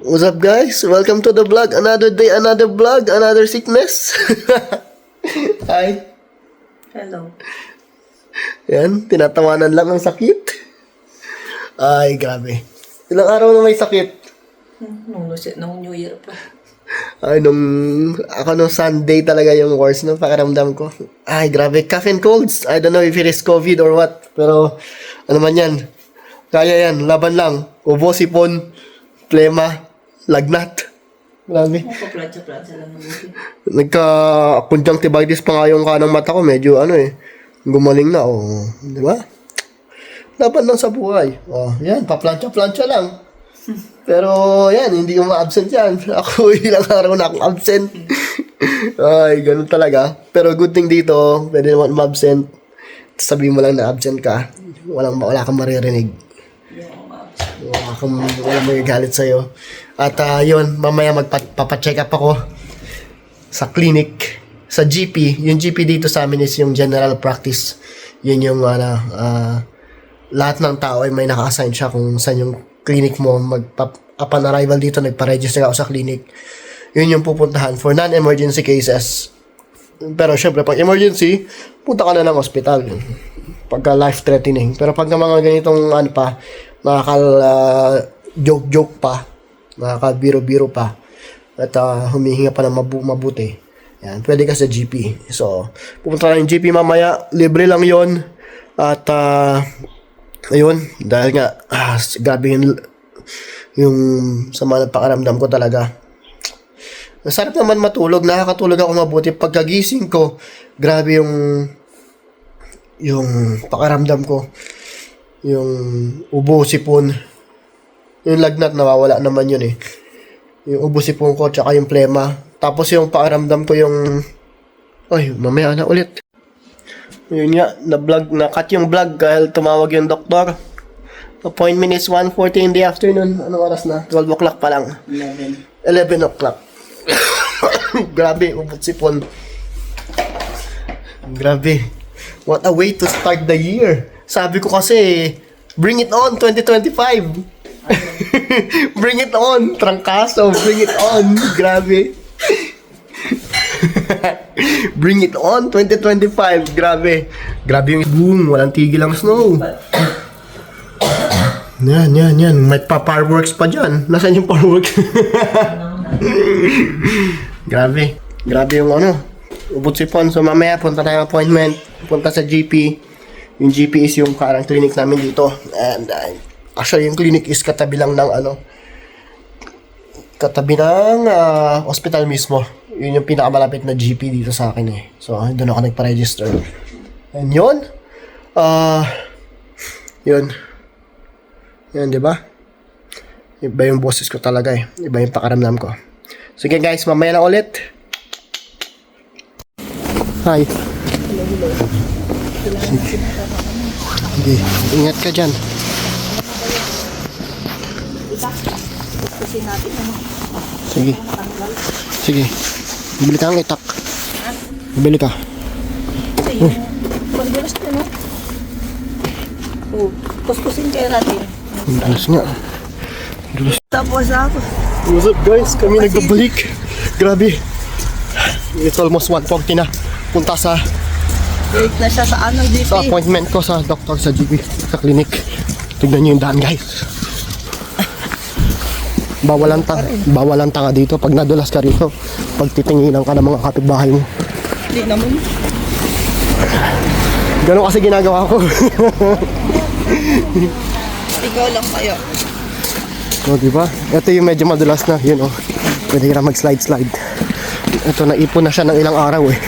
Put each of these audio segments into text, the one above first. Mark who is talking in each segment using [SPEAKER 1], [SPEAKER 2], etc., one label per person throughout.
[SPEAKER 1] What's up guys? Welcome to the vlog. Another day, another vlog, another sickness. Hi.
[SPEAKER 2] Hello.
[SPEAKER 1] Yan, tinatawanan lang ang sakit. Ay, grabe. Ilang araw na may sakit.
[SPEAKER 2] Nung, nung New Year pa.
[SPEAKER 1] Ay, nung, ako nung Sunday talaga yung worst ng pakiramdam ko. Ay, grabe. Cough and colds. I don't know if it is COVID or what. Pero, ano man yan. Kaya yan. Laban lang. Ubo, sipon, plema, lagnat. Grabe.
[SPEAKER 2] Magpa-plancha-plancha lang ng buti.
[SPEAKER 1] Nagka-conjunctivitis pa nga yung kanang mata ko. Medyo ano eh. Gumaling na. Oh. Di ba? Laban lang sa buhay. Oh, yan. Paplantsa-plantsa lang. Pero yan, hindi ko ma-absent yan. Ako ilang araw na akong absent. Ay, ganun talaga. Pero good thing dito, pwede naman ma-absent. Sabihin mo lang na absent ka. Walang, wala kang maririnig. Wala kang, walang magagalit sa'yo. At ah, yun, mamaya magpapacheck up ako sa clinic, sa GP. Yung GP dito sa amin is yung general practice. Yun yung ano, ah, lahat ng tao ay may naka-assign siya kung saan yung clinic mo. Magpa, upon arrival dito, nagpa-register ako sa clinic. Yun yung pupuntahan for non-emergency cases. Pero syempre, pag emergency, punta ka na ng hospital. Pagka life-threatening. Pero pag mga ganitong ano pa, nakakal ah, joke-joke pa, nakakabiro-biro pa, at ah, humihinga pa ng mabu- mabuti, yan, pwede ka sa GP. So, pupunta ka ng GP mamaya, libre lang yon At, ah, ayun, dahil nga, ah, grabe yung, yung sama ng pakaramdam ko talaga. Masarap naman matulog. Nakakatulog ako mabuti. Pagkagising ko, grabe yung yung pakaramdam ko. Yung ubo, sipon. Yung lagnat, nawawala naman yun eh. Yung ubo, sipon ko, tsaka yung plema. Tapos yung pakaramdam ko yung... Ay, mamaya na ulit. Yun nga, na-vlog, na-cut yung vlog dahil tumawag yung doktor. Appointment is 1.40 in the afternoon. Anong oras na? 12 o'clock pa lang.
[SPEAKER 2] 11.
[SPEAKER 1] 11 o'clock. Grabe, ubot sipon. Grabe. What a way to start the year. Sabi ko kasi, bring it on 2025. bring it on, trangkaso, bring it on. Grabe. bring it on 2025. Grabe. Grabe yung boom, walang tigil ang snow. Yan, yan, yan. May pa fireworks pa dyan. Nasaan yung fireworks? Grabe. Grabe yung ano. Ubot si Pon. So mamaya punta tayo appointment. Punta sa GP. Yung GP is yung parang clinic namin dito. And uh, actually yung clinic is katabi lang ng ano. Katabi ng ah, hospital mismo. Yun yung pinakamalapit na GP dito sa akin eh. So doon ako nagpa-register. And yun. Ah... yun. Yan, di ba? Iba yung boses ko talaga eh. Iba yung pakaramdam ko. Sige guys, mamaya na ulit. Hi. Sige. Sige. Ingat ka dyan.
[SPEAKER 2] Natin ano.
[SPEAKER 1] Sige. Sige. Bili ka ng itak. Bili ka.
[SPEAKER 2] Kasi yung pagdulas ko no. Oh, kuskusin kayo natin.
[SPEAKER 1] Dulas nga.
[SPEAKER 2] Tapos ako.
[SPEAKER 1] What's up guys? Kami nagbabalik. Grabe. It's almost 1.40 na. Punta sa
[SPEAKER 2] Break na siya sa ano
[SPEAKER 1] sa
[SPEAKER 2] GP.
[SPEAKER 1] appointment ko sa doktor sa GP, sa clinic. Tignan niyo yung daan, guys. Bawalan tanga, bawalan tanga dito pag nadulas ka rito. Pag titinginan ka ng mga kapitbahay mo.
[SPEAKER 2] Hindi naman.
[SPEAKER 1] Ganun kasi ginagawa ko.
[SPEAKER 2] Ikaw lang kayo.
[SPEAKER 1] o, di ba? Ito yung medyo madulas na, yun oh. Pwede ka na mag-slide-slide. Ito, naipon na siya ng ilang araw eh.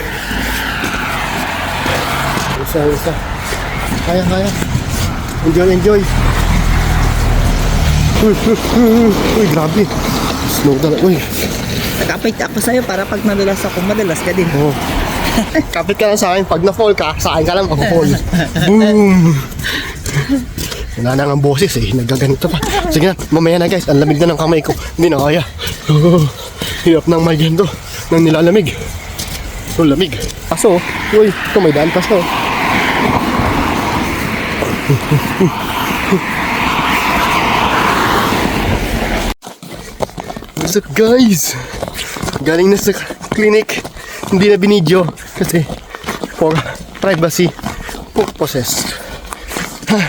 [SPEAKER 1] Isa, isa. Kaya, kaya. Enjoy, enjoy. Uy, uy, uy, uy, grabe. Slow talaga, uy.
[SPEAKER 2] Nagkapit ako sa'yo para pag nadulas ako, madalas ka din.
[SPEAKER 1] Oh. Kapit ka lang sa akin, pag na-fall ka, sa akin ka lang mag-fall. Boom! Wala na nga ang boses eh, nagaganito pa. Sige na, mamaya na guys, ang lamig na ng kamay ko. Hindi na kaya. Oh, hirap ng may ganito, ng nilalamig. So, lamig. Paso, uy, ito may daan paso. Up guys? Galing na sa clinic. Hindi na binidyo kasi for privacy purposes.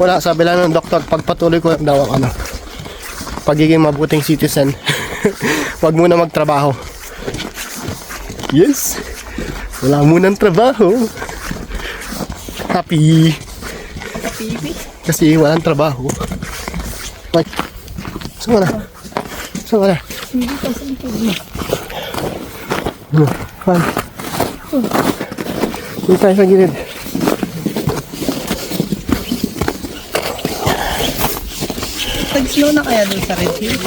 [SPEAKER 1] Wala, sabi lang ng doktor, pagpatuloy ko lang daw ang ano, pagiging mabuting citizen. Huwag muna magtrabaho. Yes! Wala munang trabaho. Happy!
[SPEAKER 2] Pipi.
[SPEAKER 1] Kasi walang trabaho. Ay, saan na? Saan ka na?
[SPEAKER 2] Hindi kasi ito.
[SPEAKER 1] Ano? Ay. Hindi tayo sa gilid.
[SPEAKER 2] Tag-slow na kaya doon sa Red Hill?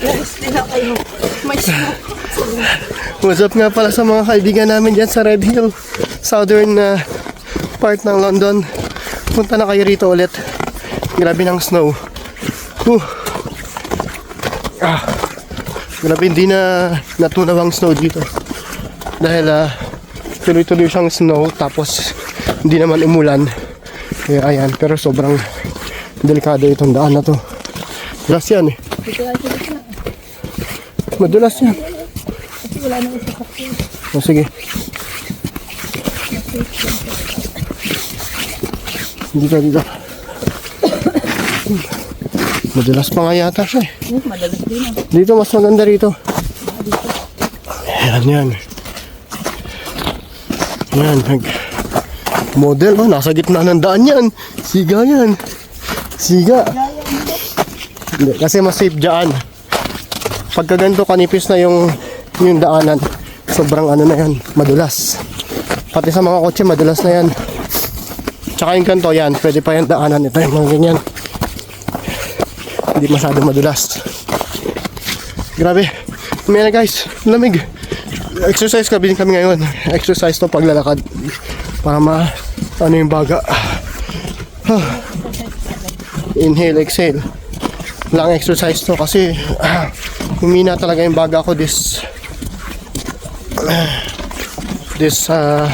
[SPEAKER 2] Yes, din na kayo. May snow.
[SPEAKER 1] What's up nga pala sa mga kaibigan namin dyan sa Red Hill, southern na part ng London. Punta na kayo rito ulit. Grabe ng snow. Whew. Ah. Grabe hindi na natunaw ang snow dito. Dahil ah, tuloy-tuloy siyang snow tapos hindi naman umulan. Kaya ayan, pero sobrang delikado itong daan na to. Madulas yan eh. Madulas yan.
[SPEAKER 2] Wala na
[SPEAKER 1] sige. Dito, dito. Madalas pa nga yata siya eh.
[SPEAKER 2] Hmm, madalas din ah.
[SPEAKER 1] Dito, mas maganda rito. Ayan, yan. Yan, nag... Model, oh, nasa gitna ng daan yan. Siga yan. Siga. Hindi, kasi mas safe dyan. Pagka ganito kanipis na yung, yung daanan, sobrang ano na yan, madulas. Pati sa mga kotse, madulas na yan. Tsaka yung ganito, yan, pwede pa yan daanan. Ito yung mga ganyan. Hindi masyado madulas. Grabe. May na guys, lamig. Exercise kami din kami ngayon. Exercise to paglalakad. Para ma ano yung baga. Inhale, exhale. Lang exercise to kasi ah, humina talaga yung baga ko this this uh,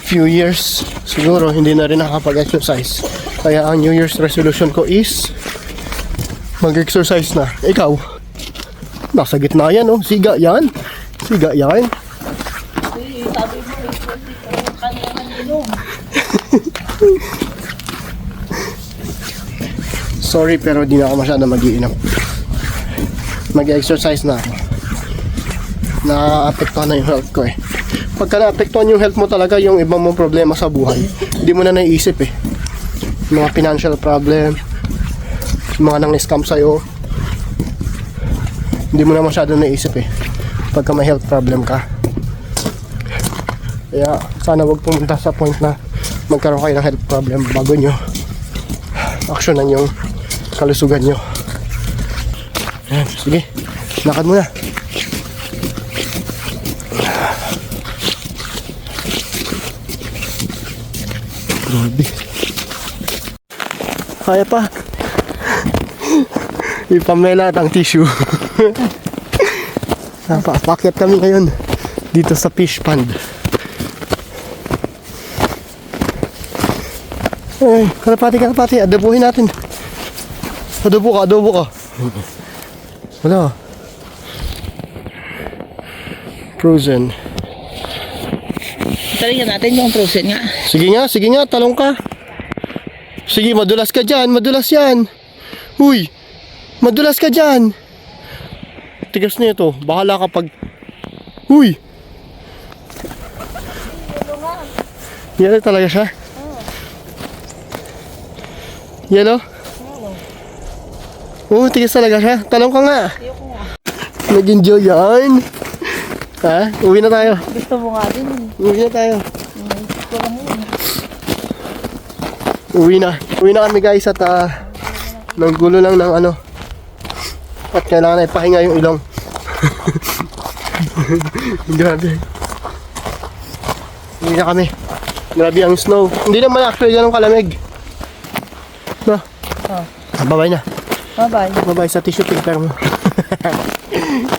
[SPEAKER 1] few years. Siguro hindi na rin nakakapag-exercise. Kaya ang New Year's resolution ko is mag-exercise na. Ikaw? Nasa gitna yan, oh. Siga yan. Siga yan. Sorry, pero di na ako masyado mag-iinom. Mag-exercise na ako. Naapektuhan na yung health ko eh. Pagka naapektuhan yung health mo talaga, yung ibang mong problema sa buhay, hindi mo na naiisip eh. Mga financial problem, mga nang scam sa'yo, hindi mo na masyado naisip eh. Pagka may health problem ka. Kaya sana wag pumunta sa point na magkaroon kayo ng health problem bago nyo aksyonan yung kalusugan nyo. Ayan, sige. Lakad muna. Grabe. Kaya pa. Ipamela ang tissue. Napapakyat kami ngayon dito sa fish pond. Ay, kalapati, kalapati. Adabuhin natin. Adobo ka, adobo ka. Wala. Frozen.
[SPEAKER 2] Talaga natin yung frozen nga.
[SPEAKER 1] Sige nga, sige nga, talong ka. Sige, madulas ka dyan, madulas yan. Uy, madulas ka dyan. Tigas na ito, bahala ka pag... Uy! Yan talaga siya? Yan o? Oo, tigas talaga siya. Talong ka nga.
[SPEAKER 2] Ayoko nga.
[SPEAKER 1] Nag-enjoy yan. Ha? Uwi na tayo.
[SPEAKER 2] Gusto mo nga din.
[SPEAKER 1] Uwi na tayo.
[SPEAKER 2] Yun.
[SPEAKER 1] Uwi na. Uwi na kami guys at uh, nanggulo lang ng ano. At kailangan ay pahinga yung ilong. Grabe. Uwi na kami. Grabe ang snow. Hindi naman actually ganun kalamig. No?
[SPEAKER 2] Oh.
[SPEAKER 1] Ah, Bye-bye na.
[SPEAKER 2] Bye-bye.
[SPEAKER 1] Bye-bye sa tissue paper mo.